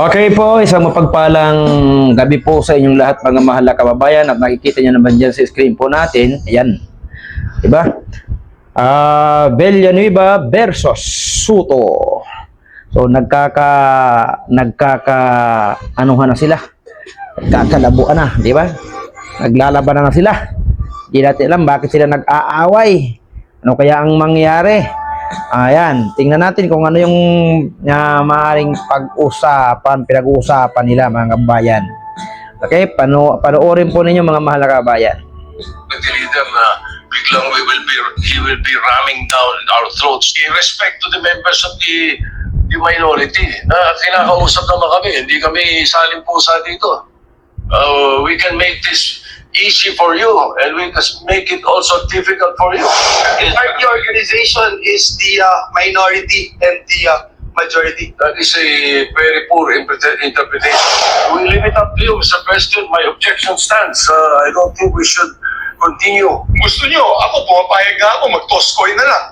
Okay po, isang mapagpalang gabi po sa inyong lahat mga mahal na kababayan at nakikita nyo naman dyan sa screen po natin. Ayan. Diba? Ah, Villanueva versus Suto. So nagkaka nagkaka anuhan na sila. Nagkakalabuan na, di ba? Naglalaban na sila. Di natin alam bakit sila nag-aaway. Ano kaya ang mangyari? Ayan, tingnan natin kung ano yung uh, maaaring pag-usapan, pinag-uusapan nila mga kabayan. Okay, pano panoorin po ninyo mga mahal na kabayan. na biglang we will be he will be ramming down our throats in respect to the members of the the minority na kinakausap naman kami hindi kami saling pusa dito uh, we can make this easy for you and we can make it also difficult for you. The party organization is the uh, minority and the uh, majority. that is a very poor interpre- interpretation. We leave it up to you Mr. President. My objection stands. Uh, I don't think we should continue. Gusto nyo, ako pumapayag nga ako, mag-toskoy na lang.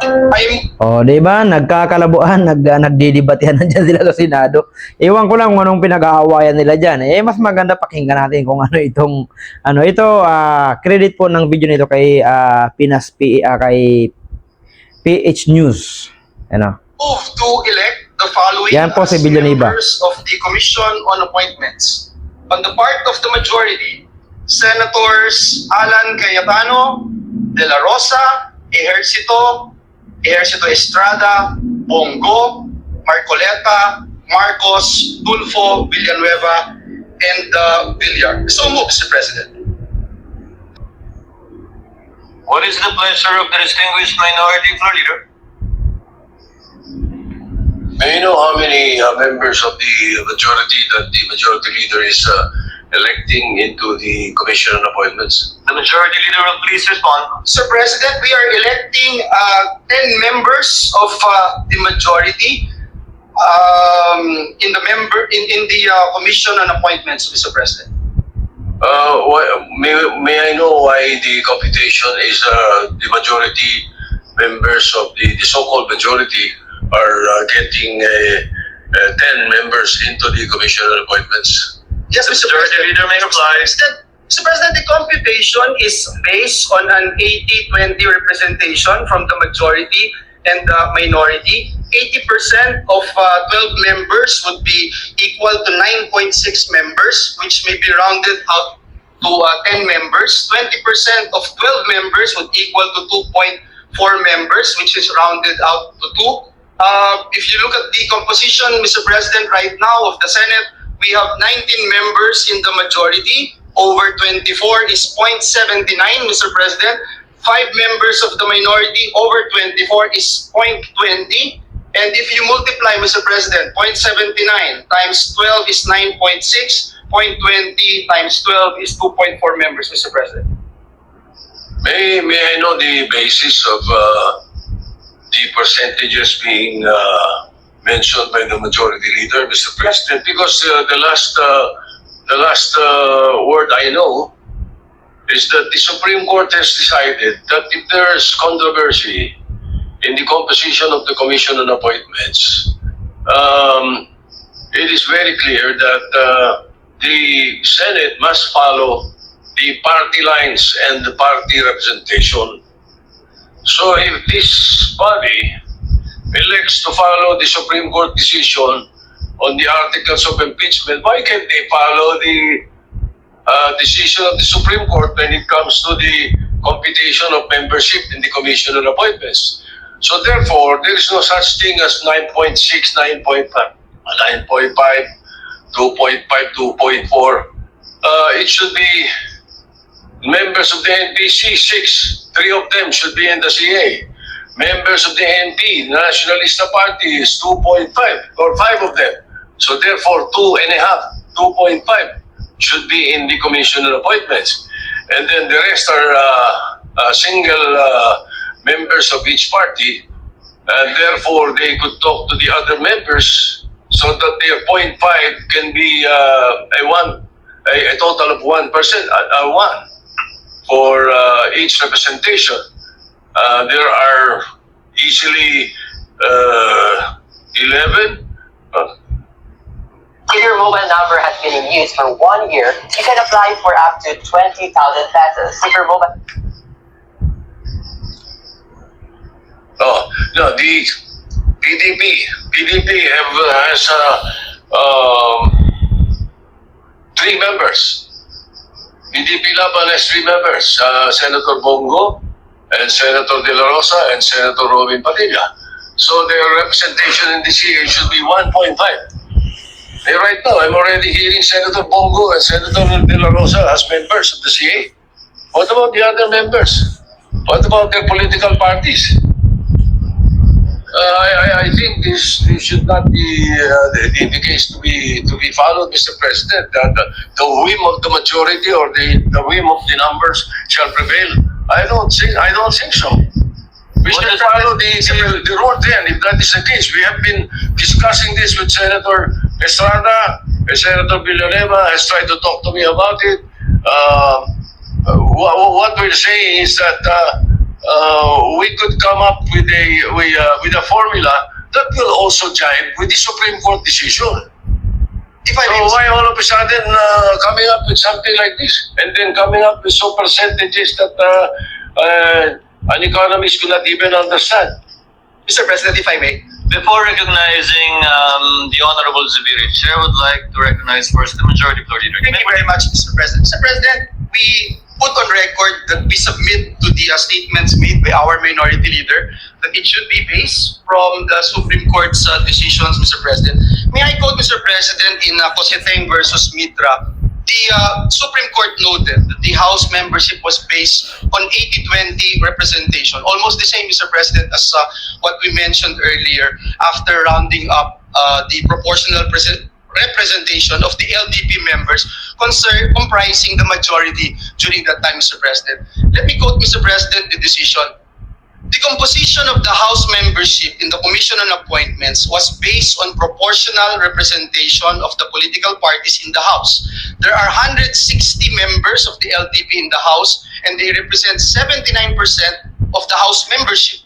I'm O, di ba? Nagkakalabuan, nag, uh, nagdidebatehan nandiyan sila sa Senado. Ewan ko lang kung anong pinag-aawayan nila dyan. Eh, mas maganda pakinggan natin kung ano itong, ano, ito, ah, credit po ng video nito kay ah, Pinas, P, ah, kay PH News. Ano? move to elect the following Yan po si Villanueva. members of the Commission on Appointments. On the part of the majority, Senators Alan Cayetano, De La Rosa, Ejercito, Ejercito Estrada, Bongo, Marcoleta, Marcos, Tulfo, Villanueva, and uh, Villar. So move, Mr. President. What is the pleasure of the distinguished minority floor leader? May you know how many uh, members of the majority that the majority leader is uh, electing into the commission on appointments? The majority leader will please respond. Sir President, we are electing uh, 10 members of uh, the majority um, in the member in, in the uh, Commission on Appointments, Mr. President. Uh, why, may, may I know why the computation is uh, the majority members of the, the so-called majority are uh, getting uh, uh, 10 members into the commission on appointments? Yes, Mr. President. leader may President, Mr. President, the computation is based on an 80-20 representation from the majority and the minority. 80% of uh, 12 members would be equal to 9.6 members, which may be rounded out to uh, 10 members. 20% of 12 members would equal to 2.4 members, which is rounded out to 2. Uh, if you look at the composition, Mr. President, right now of the Senate, we have 19 members in the majority. Over 24 is 0.79, Mr. President. Five members of the minority, over 24 is 0.20. And if you multiply, Mr. President, 0.79 times 12 is 9.6, 0.20 times 12 is 2.4 members, Mr. President. May, may I know the basis of uh, the percentages being uh, mentioned by the majority leader, Mr. President? Because uh, the last uh, the last uh, word I know is that the Supreme Court has decided that if there's controversy in the composition of the Commission on Appointments, um, it is very clear that uh, the Senate must follow the party lines and the party representation. So if this body elects to follow the Supreme Court decision on the articles of impeachment, why can't they follow the uh, decision of the Supreme Court when it comes to the computation of membership in the Commission on Appointments? So therefore, there is no such thing as 9.6, 9.5, 9.5, 2.5, 2.4. Uh, it should be members of the NPC, six, three of them should be in the CA. Members of the NP, Nationalista Party, is 2.5 or five of them. So therefore, two and a half, 2.5 should be in the Commission on Appointments. And then the rest are uh, uh, single uh, members of each party. And therefore, they could talk to the other members so that their 0.5 can be uh, a one, a, a total of one percent, uh, uh, one for uh, each representation. Uh, there are easily uh, 11? Uh, your mobile number has been in use for one year, you can apply for up to 20,000 pesos. If your mobile Oh, no, the PDP, PDP have, uh, has, uh, um, three members. PDP Laban has three members, uh, Senator Bongo, and Senator De La Rosa, and Senator Robin Padilla. So their representation in the CA should be 1.5. And right now, I'm already hearing Senator Bongo and Senator De La Rosa as members of the CA. What about the other members? What about their political parties? Uh, I, I, think this, this should not be uh, the, the, the case to be to be followed, Mr. President. That the, the whim of the majority or the, the whim of the numbers shall prevail. I don't think I don't think so. We should follow the, the, the rule then, if that is the case. We have been discussing this with Senator Estrada. and Senator Villanueva has tried to talk to me about it. Uh, what, what we're saying is that uh, uh, we could come up with a with, uh, with a formula that will also jive with the Supreme Court decision. If I So may, why all of a sudden uh, coming up with something like this and then coming up with some percentages that uh, uh, an economist could not even understand? Mr. President, if I may, Before recognizing um, the Honorable Zubiri, Chair would like to recognize first the Majority Floor Leader. Thank you very much, Mr. President. Mr. President, we put on record that we submit to the uh, statements made by our minority leader that it should be based from the Supreme Court's uh, decisions, Mr. President. May I quote, Mr. President, in uh, Coseteng versus Mitra, the uh, Supreme Court noted that the House membership was based on 80-20 representation, almost the same, Mr. President, as uh, what we mentioned earlier after rounding up uh, the proportional present representation of the LDP members comprising the majority during that time, Mr. President. Let me quote, Mr. President, the decision. The composition of the House membership in the Commission on Appointments was based on proportional representation of the political parties in the House. There are 160 members of the LDP in the House and they represent 79% of the House membership.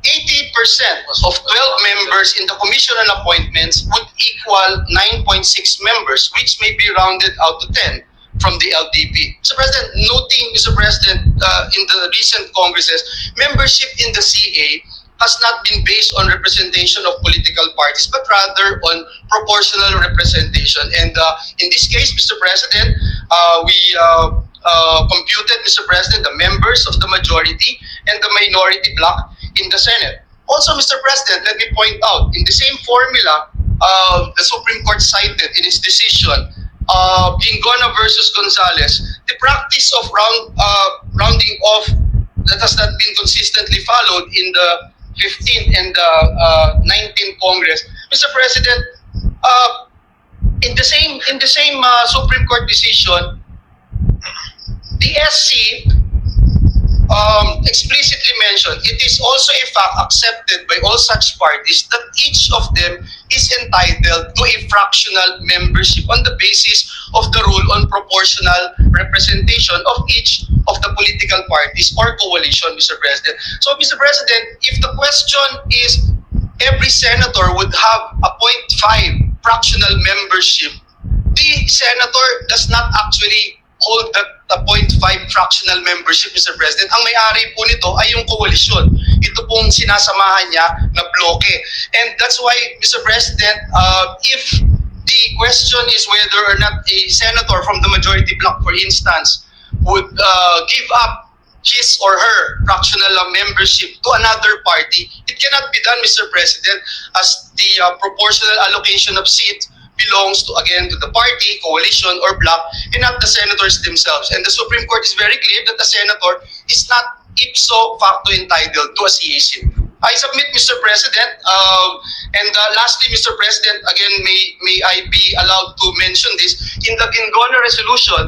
80% of 12 members in the Commission on Appointments would equal 9.6 members, which may be rounded out to 10 from the LDP. Mr. President, noting, Mr. President, uh, in the recent congresses, membership in the CA has not been based on representation of political parties, but rather on proportional representation. And uh, in this case, Mr. President, uh, we uh, uh, computed, Mr. President, the members of the majority and the minority bloc in the Senate. Also, Mr. President, let me point out, in the same formula, uh, the Supreme Court cited in its decision, uh, Bingona versus Gonzalez, the practice of round uh, rounding off that has not been consistently followed in the 15th and the uh, 19th Congress. Mr. President, uh, in the same in the same uh, Supreme Court decision, the SC um, explicitly mentioned, it is also a fact accepted by all such parties that each of them is entitled to a fractional membership on the basis of the rule on proportional representation of each of the political parties or coalition, Mr. President. So, Mr. President, if the question is every senator would have a 0.5 fractional membership, the senator does not actually hold that the 0.5 fractional membership, Mr. President. Ang may-ari po nito ay yung koalisyon. Ito pong sinasamahan niya na bloke. And that's why, Mr. President, uh, if the question is whether or not a senator from the majority bloc, for instance, would uh, give up his or her fractional uh, membership to another party, it cannot be done, Mr. President, as the uh, proportional allocation of seats belongs to again to the party, coalition, or bloc, and not the senators themselves. And the Supreme Court is very clear that the senator is not ipso facto entitled to a CA seat. I submit, Mr. President, um, and uh, lastly, Mr. President, again, may may I be allowed to mention this in the Gingona resolution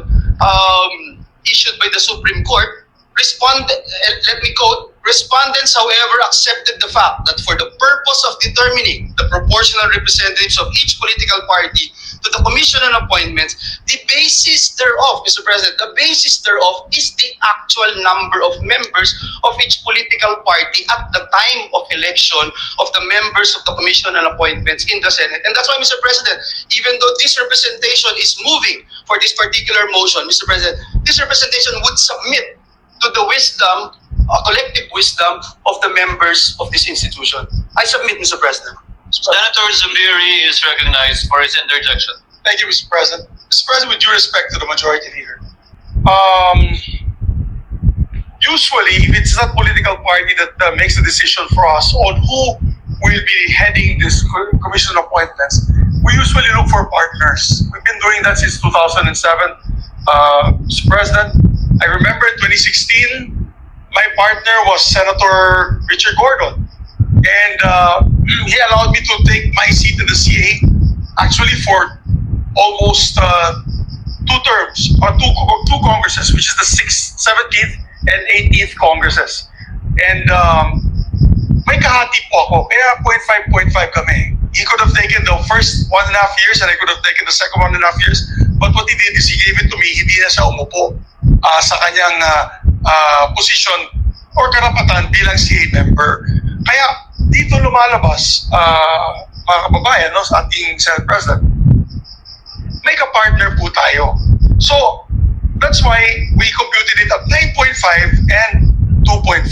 um, issued by the Supreme Court. Respond, uh, let me quote, respondents, however, accepted the fact that for the purpose of determining the proportional representatives of each political party to the Commission on Appointments, the basis thereof, Mr. President, the basis thereof is the actual number of members of each political party at the time of election of the members of the Commission on Appointments in the Senate. And that's why, Mr. President, even though this representation is moving for this particular motion, Mr. President, this representation would submit to the wisdom, uh, collective wisdom of the members of this institution. I submit, Mr. President. Senator Zubiri is recognized for his interjection. Thank you, Mr. President. Mr. President, with due respect to the majority leader, um, usually, if it's not political party that uh, makes the decision for us on who will be heading this commission appointments, we usually look for partners. We've been doing that since 2007. Uh, Mr. President, I remember in 2016, my partner was Senator Richard Gordon. And uh, he allowed me to take my seat in the CA actually for almost uh, two terms or two two congresses, which is the sixth, seventeenth, and eighteenth congresses. And um, may kahati po ako, kaya 0.5, 0.5 kami. He could have taken the first one and a half years and I could have taken the second one and a half years. But what he did is he gave it to me, hindi na siya umupo ah, sa kanyang ah, ah, position or karapatan bilang CA member. Kaya dito lumalabas, uh, mga kababayan, no, sa ating Senate President, may ka-partner po tayo. So, that's why we computed it at 9.5 and 2.5.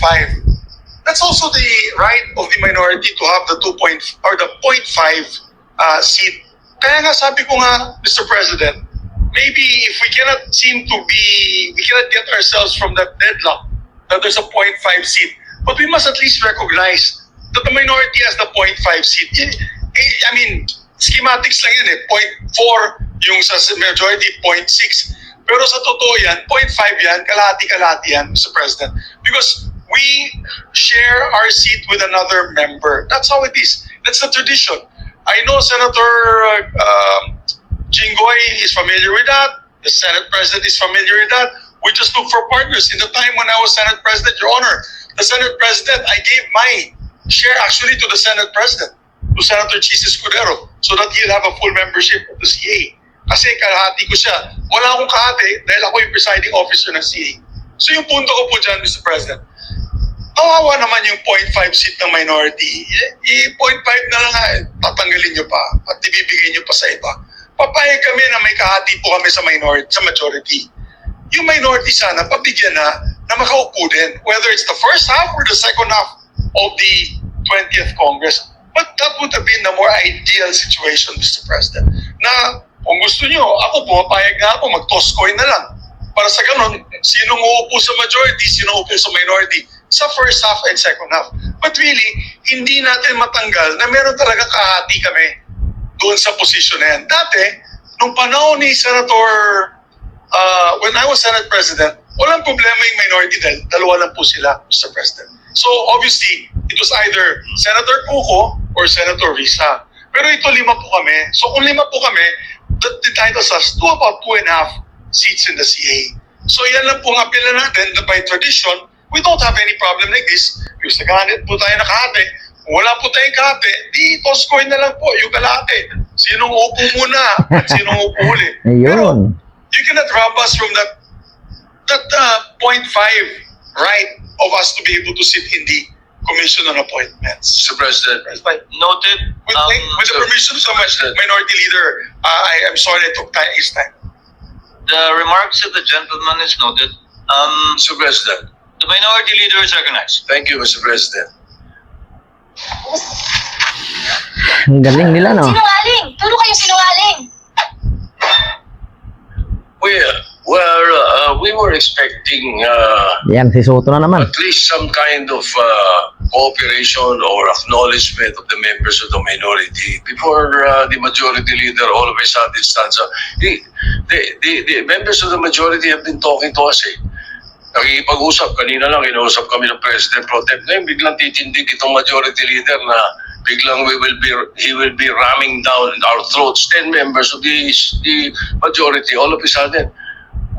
That's also the right of the minority to have the 2 point, or the 0.5 uh, seat. Kaya nga sabi ko nga, Mr. President, maybe if we cannot seem to be, we cannot get ourselves from that deadlock that there's a 0.5 seat, but we must at least recognize that the minority has the 0.5 seat. Eh, I mean, schematics lang yan eh. 0.4 yung sa majority, 0.6. Pero sa totoo yan, 0.5 yan, kalahati-kalahati yan, Mr. President. Because we share our seat with another member. That's how it is. That's the tradition. I know Senator um, Jinggoy is familiar with that. The Senate President is familiar with that. We just look for partners. In the time when I was Senate President, Your Honor, the Senate President, I gave my share actually to the Senate President, to Senator Chis Escudero, so that he'll have a full membership of the CA. Kasi kalahati ko siya. Wala akong kahati dahil ako yung presiding officer ng CA. So yung punto ko po dyan, Mr. President, kawawa naman yung 0.5 seat ng minority. I- I- 0.5 na lang nga, eh, tatanggalin nyo pa at ibibigay nyo pa sa iba. Papayag kami na may kahati po kami sa minority, sa majority. Yung minority sana, pabigyan na na makaupo din. Whether it's the first half or the second half of the 20th Congress. But that would have been the more ideal situation, Mr. President. Na kung gusto nyo, ako pumapayag na ako, mag-toss coin na lang. Para sa ganun, sino uupo sa majority, sino uupo sa minority sa first half and second half. But really, hindi natin matanggal na meron talaga kahati kami doon sa posisyon na yan. Dati, nung panahon ni Senator, uh, when I was Senate President, walang problema yung minority dahil dalawa lang po sila, Mr. President. So obviously, it was either Senator Cuco or Senator Risa. Pero ito lima po kami. So kung lima po kami, that entitles us to about two and a half seats in the CA. So yan lang po ang apela natin na by tradition, we don't have any problem like this. Because naghahanap po tayo na kahati. Kung wala po tayong kahati, di toss coin na lang po yung kalahati. Sinong upo muna at sinong upo huli. Pero Ayun. you cannot rob us from that that uh, 0.5 right of us to be able to sit in the commission on appointments. Mr. President, Noted. With, Um, with the permission of my minority leader, uh, I am sorry I took time, his time. the remarks of the gentleman is noted. Um, Mr. President, the minority leader is recognized. thank you, Mr. President. Ang galing nila, no? Sinungaling! Turo kayo sinungaling! We, well, uh, we were expecting uh, Yan, si Soto na naman. at least some kind of uh, cooperation or acknowledgement of the members of the minority before uh, the majority leader all of a sudden stands up. The, the, the, the members of the majority have been talking to us eh. Nakikipag-usap, kanina lang, inausap kami ng President Pro Tem. Ngayon, biglang titindig itong majority leader na biglang we will be, he will be ramming down our throats 10 members of the, the majority all of a sudden.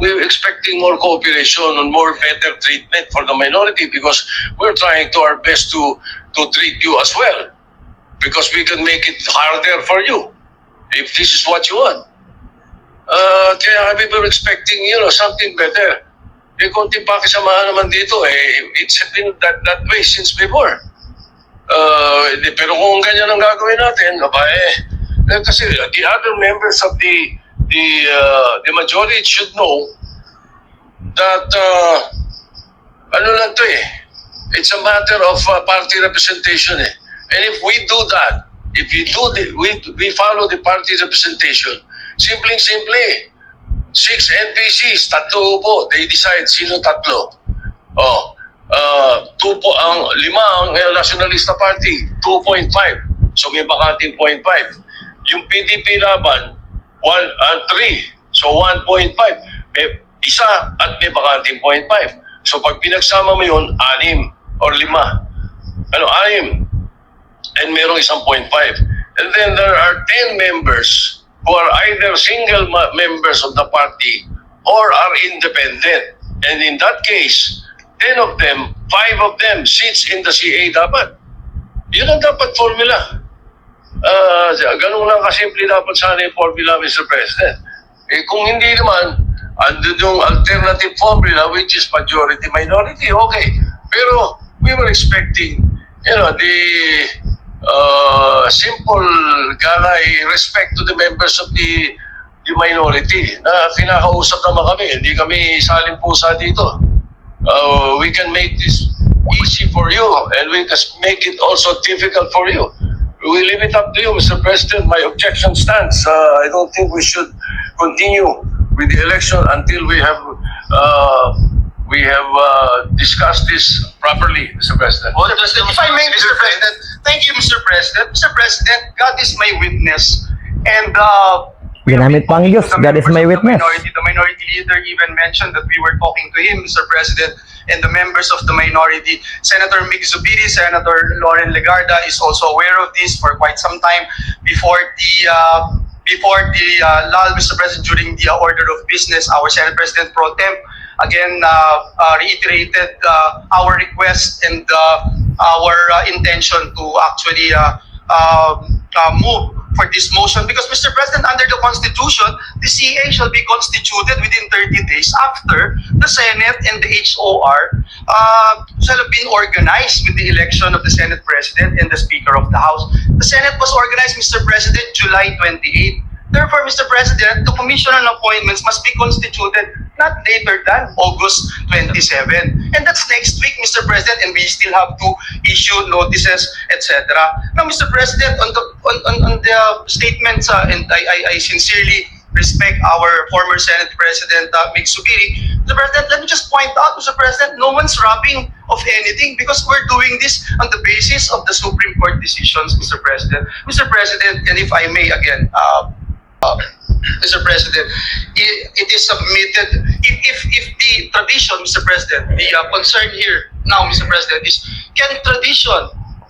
we're expecting more cooperation and more better treatment for the minority because we're trying to our best to to treat you as well because we can make it harder for you if this is what you want. Uh, kaya kami were expecting, you know, something better. Eh, konti pakisamahan naman dito, eh, it's been that, that way since before. Uh, di- pero kung ganyan ang gagawin natin, aba eh, eh, kasi the other members of the the uh, the majority should know that uh, ano lang to eh, it's a matter of uh, party representation eh. And if we do that, if we do the, we, we follow the party representation, simpleng simple six NPCs, tatlo po, they decide sino tatlo. Oh, uh, two po, ang lima ang Nationalista Party, 2.5. So may bakanting 0.5. Yung PDP laban, 1 and 3. So 1.5. May isa at may bakanting 0.5. So pag pinagsama mo yun, anim or lima. Ano, anim. And merong isang 0.5. And then there are 10 members who are either single members of the party or are independent. And in that case, 10 of them, 5 of them sits in the CA dapat. Yun ang dapat formula. Uh, ganun lang kasimple dapat sana yung formula, Mr. President. Eh, kung hindi naman, andun yung alternative formula which is majority-minority, okay. Pero we were expecting, you know, the uh, simple galay respect to the members of the the minority na kinakausap naman kami. Hindi kami saling pusa dito. Uh, we can make this easy for you and we can make it also difficult for you. We leave it up to you, Mr. President. My objection stands. Uh, I don't think we should continue with the election until we have uh, we have uh, discussed this properly, Mr. President. What does the If I may, Mr. President, thank you, Mr. President. Mr. President, God is my witness. And uh, we have Ginamit been pang Diyos, the God is my of the witness. minority. The minority leader even mentioned that we were talking to him, Mr. President, and the members of the minority. Senator Mick Zubiri, Senator Lauren Legarda is also aware of this for quite some time before the uh, before the uh, lull, Mr. President, during the uh, order of business, our Senate President Pro Tem again uh, uh, reiterated uh, our request and our intention to actually uh, move for this motion because Mr. President under the Constitution the CA shall be constituted within 30 days after the Senate and the HOR uh, shall have been organized with the election of the Senate President and the Speaker of the House. The Senate was organized, Mr. President, July 28. Therefore, Mr. President, the Commission on Appointments must be constituted not later than August 27. And that's next week, Mr. President, and we still have to issue notices, etc. Now, Mr. President, on the on, on, on the statements, uh, and I, I, I sincerely respect our former Senate President, uh, Mick Subiri. Mr. President, let me just point out, Mr. President, no one's robbing of anything because we're doing this on the basis of the Supreme Court decisions, Mr. President. Mr. President, and if I may again, uh, uh, Mr. President, i- it is submitted, if, if, if the tradition, Mr. President, the uh, concern here now, Mr. President, is can tradition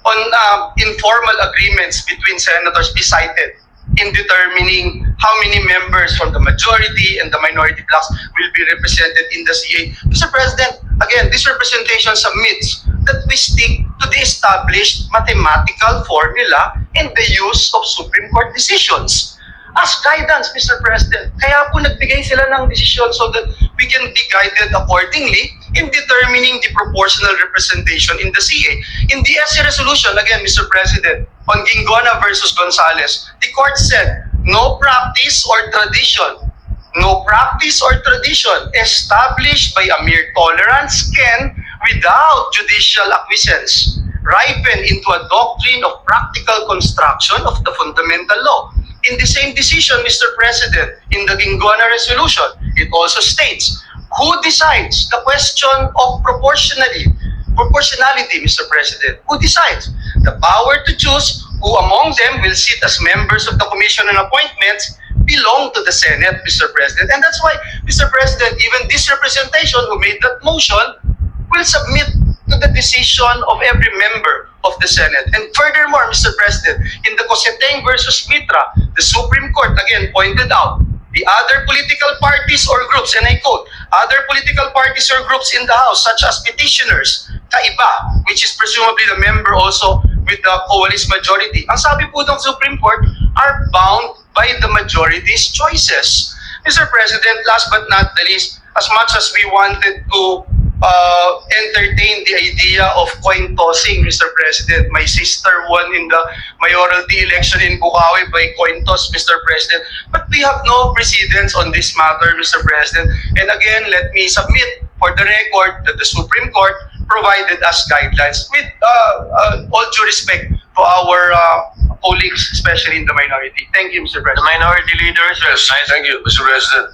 on uh, informal agreements between senators be cited in determining how many members from the majority and the minority blocks will be represented in the CA. Mr. President, again, this representation submits that we stick to the established mathematical formula in the use of Supreme Court decisions as guidance, Mr. President. Kaya po nagbigay sila ng desisyon so that we can be guided accordingly in determining the proportional representation in the CA. In the SC resolution, again, Mr. President, on Gingona versus Gonzales, the court said, no practice or tradition no practice or tradition established by a mere tolerance can, without judicial acquiescence, ripen into a doctrine of practical construction of the fundamental law. In the same decision, Mr. President, in the Gingona resolution, it also states, who decides the question of proportionality? Proportionality, Mr. President. Who decides? The power to choose who among them will sit as members of the Commission on Appointments belong to the Senate, Mr. President. And that's why, Mr. President, even this representation who made that motion will submit to the decision of every member of the Senate. And furthermore, Mr. President, in the Coseteng versus Mitra, the Supreme Court again pointed out the other political parties or groups, and I quote, other political parties or groups in the House, such as petitioners, Kaiba, which is presumably the member also with the coalition majority. Ang sabi po ng Supreme Court, are bound by the majority's choices. Mr. President, last but not the least, as much as we wanted to uh, entertain the idea of coin tossing, Mr. President, my sister won in the mayoralty election in Bukawi by coin toss, Mr. President. But we have no precedence on this matter, Mr. President. And again, let me submit for the record that the Supreme Court provided us guidelines with uh, uh, all due respect to our uh, colleagues, especially in the minority. Thank you, Mr. The President. minority leader is Yes, thank you, Mr. President.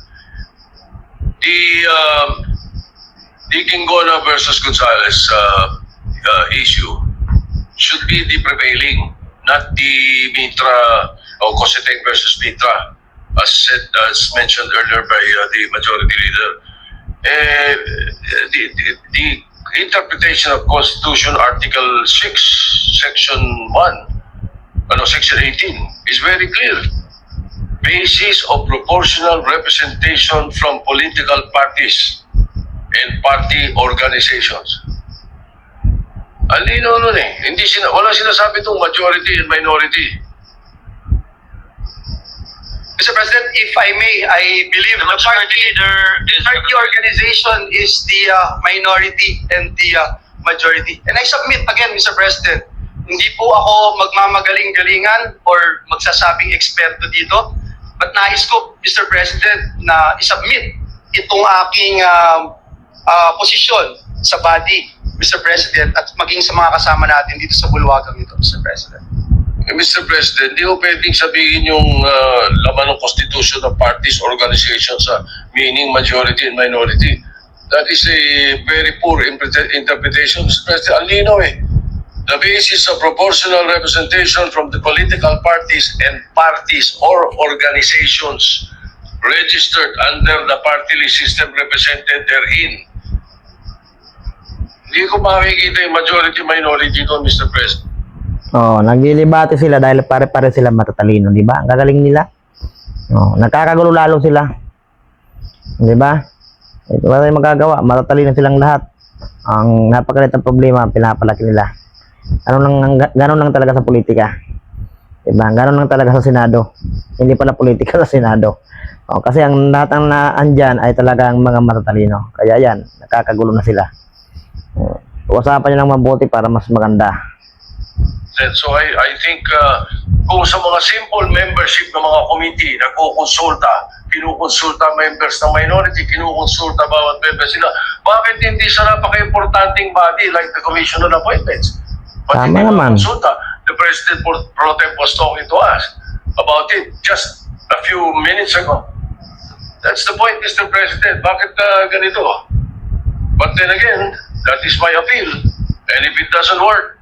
The, um, the Kingona versus Gonzalez, uh, uh, issue should be the prevailing, not the Mitra, or Coseteng versus Mitra, as said, as mentioned earlier by uh, the majority leader. Uh, the, the, the interpretation of Constitution Article 6, Section 1, ano, Section 18, is very clear basis of proportional representation from political parties and party organizations. Ang lino nun eh. Hindi sina, wala sinasabi itong majority and minority. Mr. President, if I may, I believe The the majority party, leader is party organization is the uh, minority and the uh, majority. And I submit again, Mr. President, hindi po ako magmamagaling-galingan or magsasabing eksperto dito. But nais ko, Mr. President, na isubmit itong aking um, uh, posisyon sa body, Mr. President, at maging sa mga kasama natin dito sa bulwagang ito, Mr. President. Eh, Mr. President, di ko pwedeng sabihin yung uh, laman ng constitution ng parties, organizations sa meaning majority and minority. That is a very poor interpretation, Mr. President. Ang linaw eh. The basis of proportional representation from the political parties and parties or organizations registered under the party list system represented therein. Hindi ko makikita yung majority-minority doon, Mr. President. Oh, naglilibati sila dahil pare-pare sila matatalino, di ba? Ang gagaling nila. Oh, nagkakagulo lalo sila. Di ba? Ito ba tayo magagawa? Matatalino silang lahat. Ang napakalit ng problema, pinapalaki nila. Ano lang, ganun lang talaga sa politika. Di ba? Ganun lang talaga sa Senado. Hindi pala politika sa Senado. Oh, kasi ang lahat ng naandyan ay talagang mga matatalino. Kaya yan, nakakagulo na sila. Usapan nyo lang mabuti para mas maganda. And so I, I think uh, kung sa mga simple membership ng mga committee, nagkukonsulta, kinukonsulta members ng minority, kinukonsulta bawat member sila, bakit hindi sa napaka-importanting body like the Commission on Appointments? Ba't Tama naman. konsulta? The President pro tem was talking to us about it just a few minutes ago. That's the point, Mr. President. Bakit uh, ganito? But then again, that is my appeal. And if it doesn't work,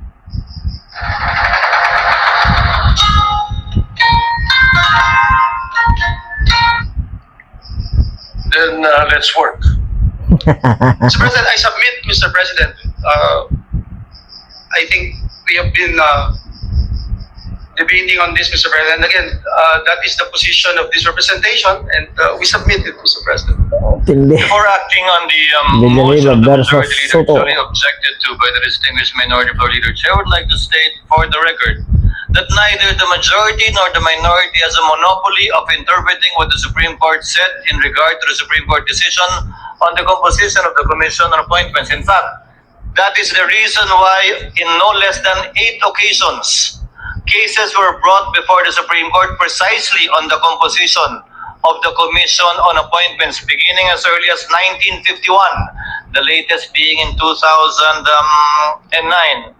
then uh, let's work. Mr. President, I submit, Mr. President, uh, I think we have been uh, debating on this, Mr. President. Again, uh, that is the position of this representation, and uh, we submit it, Mr. President. Tindi. Before acting on the um, Villanueva motion of the versus majority leader Soto. duly objected to by the distinguished minority floor leader, Chair would like to state for the record that neither the majority nor the minority has a monopoly of interpreting what the Supreme Court said in regard to the Supreme Court decision on the composition of the Commission on Appointments. In fact, that is the reason why in no less than eight occasions, cases were brought before the Supreme Court precisely on the composition of the Commission on Appointments beginning as early as 1951, the latest being in 2009.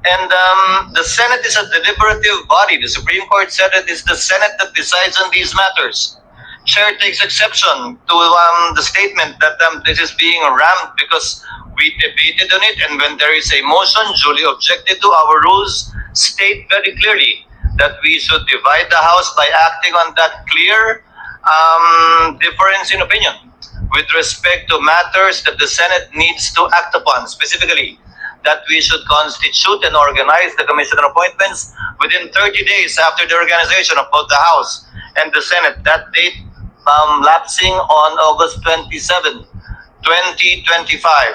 And um, the Senate is a deliberative body. The Supreme Court said it is the Senate that decides on these matters. Chair takes exception to um, the statement that um, this is being rammed because we debated on it, and when there is a motion duly objected to, our rules state very clearly that we should divide the House by acting on that clear um, difference in opinion with respect to matters that the Senate needs to act upon, specifically that we should constitute and organize the Commission on Appointments within 30 days after the organization of both the House and the Senate. That date um, lapsing on August 27, 2025.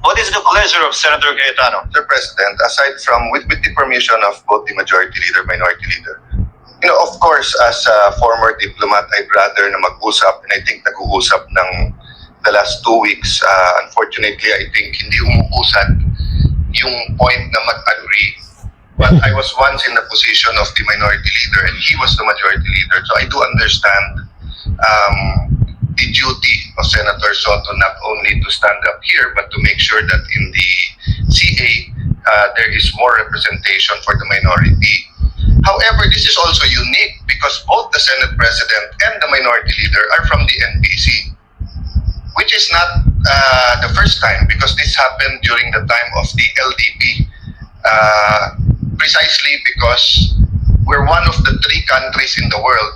What is the pleasure of Senator Cayetano? Mr. President, aside from, with, with the permission of both the majority leader, minority leader, You know, of course, as a former diplomat, I'd rather na mag-usap and I think nag-uusap ng the last two weeks. Uh, unfortunately, I think hindi umuusad yung point na mag-agree. But I was once in the position of the minority leader and he was the majority leader. So I do understand um, the duty of Senator Soto not only to stand up here but to make sure that in the CA uh, there is more representation for the minority. However, this is also unique because both the Senate President and the minority leader are from the NPC, which is not uh, the first time because this happened during the time of the LDP, uh, precisely because we're one of the three countries in the world,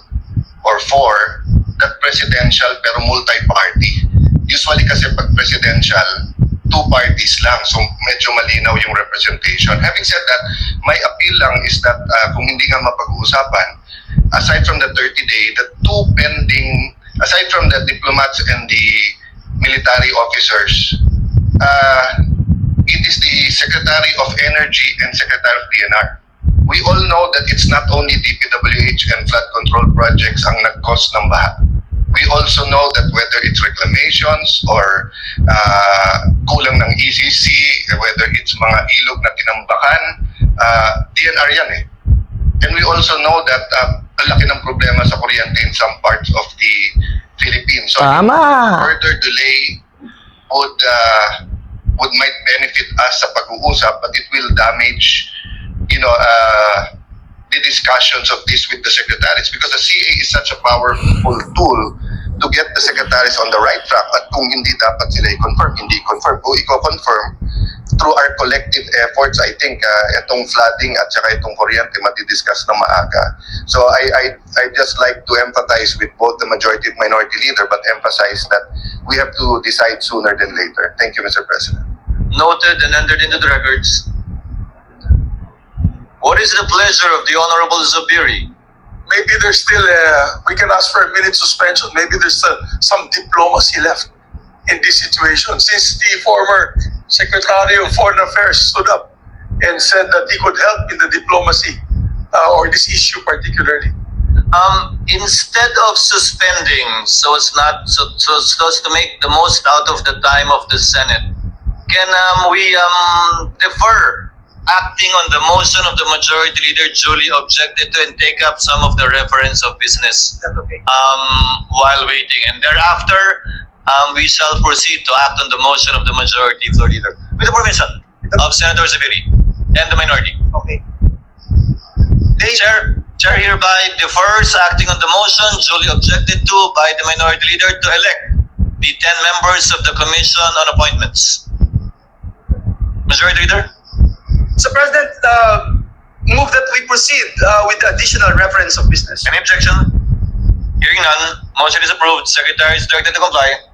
or four, that presidential pero multi-party. Usually kasi pag presidential, two parties lang. So medyo malinaw yung representation. Having said that, my appeal lang is that uh, kung hindi nga mapag-uusapan, aside from the 30-day, the two pending, aside from the diplomats and the military officers, uh, it is the Secretary of Energy and Secretary of DNR. We all know that it's not only DPWH and flood control projects ang nag-cause ng baha. We also know that whether it's reclamations or uh, kulang ng ECC, whether it's mga ilog na tinambakan, uh, DNR yan eh. And we also know that uh, ang laki ng problema sa kuryente in some parts of the Philippines. So Tama. further delay would uh, would might benefit us sa pag-uusap but it will damage you know uh, the discussions of this with the secretaries because the CA is such a powerful tool to get the secretaries on the right track at kung hindi dapat sila i-confirm, hindi confirm. Kung i-confirm, through our collective efforts, I think uh, itong flooding at saka itong kuryente matidiscuss na maaga. So I, I, I just like to empathize with both the majority and minority leader but emphasize that we have to decide sooner than later. Thank you, Mr. President. Noted and entered into the records. What is the pleasure of the Honorable Zubiri? Maybe there's still, uh, we can ask for a minute suspension. Maybe there's uh, some diplomacy left in this situation. Since the former Secretary of Foreign Affairs stood up and said that he could help in the diplomacy uh, or this issue particularly. Um, instead of suspending so as not so, so, so as to make the most out of the time of the Senate, can um, we um, defer acting on the motion of the majority leader Julie objected to and take up some of the reference of business um, while waiting, and thereafter um, we shall proceed to act on the motion of the majority floor leader with the permission of Senator Zubiri and the minority. Okay. Chair, Chair hereby defers acting on the motion duly objected to by the minority leader to elect the 10 members of the Commission on Appointments. Majority Leader? Mr. President, uh, move that we proceed uh, with the additional reference of business. Any objection? Hearing none, motion is approved. Secretary is directed to comply.